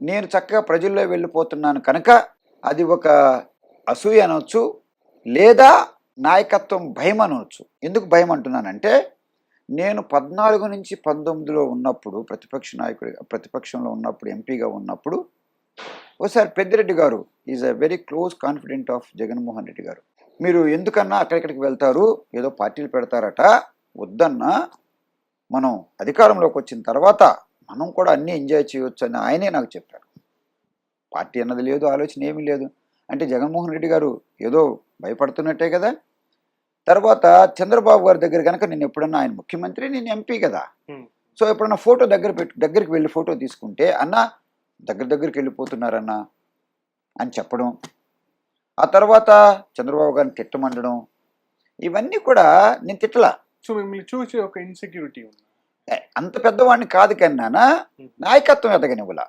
నేను చక్కగా ప్రజల్లో వెళ్ళిపోతున్నాను కనుక అది ఒక అసూయ అనవచ్చు లేదా నాయకత్వం భయం అనవచ్చు ఎందుకు భయం అంటున్నానంటే నేను పద్నాలుగు నుంచి పంతొమ్మిదిలో ఉన్నప్పుడు ప్రతిపక్ష నాయకుడి ప్రతిపక్షంలో ఉన్నప్పుడు ఎంపీగా ఉన్నప్పుడు ఓసారి పెద్దిరెడ్డి గారు is a very close confidant of Jaganmohan Reddy గారు. మీరు ఎందుకన్నా అక్కడిక్కడికి వెళ్తారు ఏదో పార్టీలు పెడతారట వద్దన్నా మనం అధికారంలోకి వచ్చిన తర్వాత మనం కూడా అన్నీ ఎంజాయ్ చేయొచ్చు అని ఆయనే నాకు చెప్పారు పార్టీ అన్నది లేదు ఆలోచన ఏమీ లేదు. అంటే జగన్మోహన్ రెడ్డి గారు ఏదో భయపడుతున్నట్టే కదా. తర్వాత చంద్రబాబు గారి దగ్గర కనుక నేను ఎప్పుడన్నా ఆయన ముఖ్యమంత్రి నేను ఎంపీ కదా. సో ఎప్పుడన్నా ఫోటో దగ్గర పెట్టు దగ్గరికి వెళ్ళి ఫోటో తీసుకుంటే అన్న దగ్గర దగ్గరికి వెళ్ళిపోతున్నారన్న అని చెప్పడం. ఆ తర్వాత చంద్రబాబు గారిని తిట్టమండడం. ఇవన్నీ కూడా నేను తిట్టలా. సో మిమ్మల్ని చూసి ఒక ఇన్సెక్యూరిటీ ఉంది. అంత పెద్దవాడిని కాదు కన్నానా నాయకత్వం ఎదగనివ్వలా.